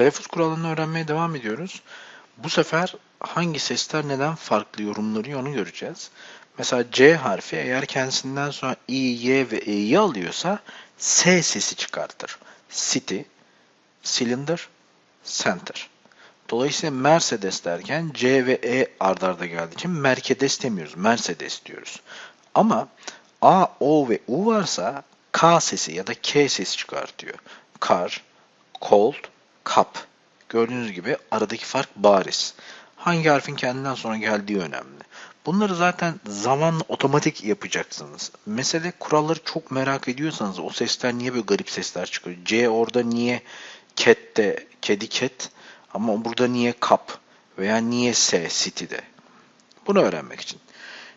Telaffuz kurallarını öğrenmeye devam ediyoruz. Bu sefer hangi sesler neden farklı yorumlanıyor onu göreceğiz. Mesela C harfi eğer kendisinden sonra I, Y ve E'yi alıyorsa S sesi çıkartır. City, cylinder, center. Dolayısıyla Mercedes derken C ve E ard arda geldiği için Mercedes demiyoruz. Mercedes diyoruz. Ama A, O ve U varsa K sesi ya da K sesi çıkartıyor. Car, cold, cup. Gördüğünüz gibi aradaki fark bariz. Hangi harfin kendinden sonra geldiği önemli. Bunları zaten zamanla otomatik yapacaksınız. Mesele kuralları çok merak ediyorsanız o sesler niye böyle garip sesler çıkıyor? C orada niye cat'te, kedi cat ama burada niye cup veya niye S city'de? Bunu öğrenmek için.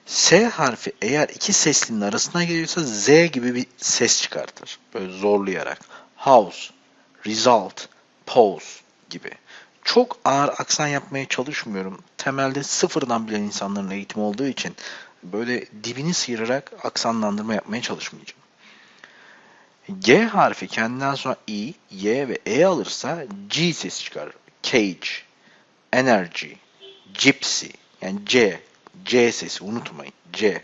S harfi eğer iki seslinin arasına geliyorsa Z gibi bir ses çıkartır. Böyle zorlayarak. House, result, pause gibi. Çok ağır aksan yapmaya çalışmıyorum. Temelde sıfırdan bilen insanların eğitimi olduğu için böyle dibini sıyırarak aksanlandırma yapmaya çalışmayacağım. G harfi kendinden sonra I, Y ve E alırsa G sesi çıkarır. Cage, energy, gypsy yani C, C sesi unutmayın. C.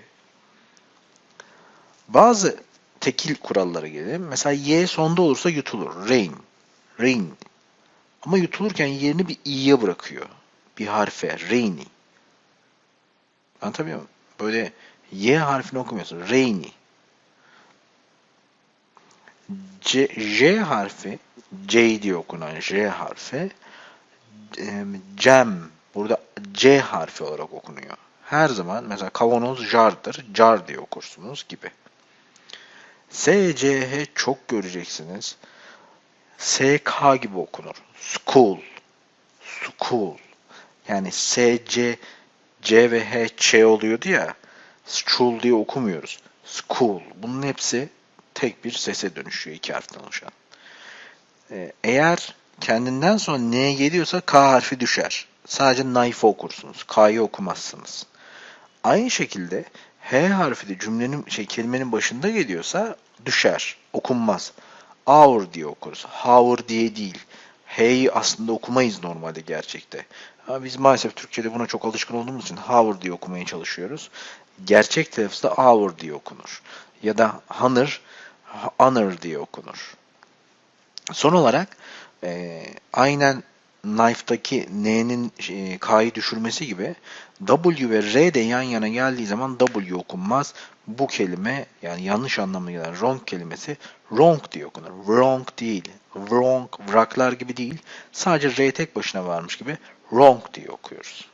Bazı tekil kurallara gelelim. Mesela Y sonda olursa yutulur. Rain, rain. Ama yutulurken yerini bir i'ye bırakıyor. Bir harfe. Rainy. Anlatabiliyor muyum? Böyle Y harfini okumuyorsun. Rainy. C, J harfi C diye okunan J harfi cem burada C harfi olarak okunuyor. Her zaman mesela kavanoz jardır. Jar diye okursunuz gibi. S, C, H çok göreceksiniz. S, K gibi okunur. School. School. Yani S, C, C ve H, Ç oluyordu ya. School diye okumuyoruz. School. Bunun hepsi tek bir sese dönüşüyor iki harften oluşan. Ee, Eğer kendinden sonra N geliyorsa K harfi düşer. Sadece knife okursunuz. K'yı okumazsınız. Aynı şekilde H harfi de cümlenin şey kelimenin başında geliyorsa düşer. Okunmaz. Hour diye okuruz. Hour diye değil. H'yi aslında okumayız normalde gerçekte. Ama biz maalesef Türkçe'de buna çok alışkın olduğumuz için hour diye okumaya çalışıyoruz. Gerçek telaffuzda hour diye okunur. Ya da honor, honor diye okunur. Son olarak e, aynen knife'daki N'nin e, K'yı düşürmesi gibi W ve R de yan yana geldiği zaman W okunmaz. Bu kelime yani yanlış anlamına gelen wrong kelimesi wrong diye okunur. Wrong değil. Wrong, vraklar gibi değil. Sadece R tek başına varmış gibi wrong diye okuyoruz.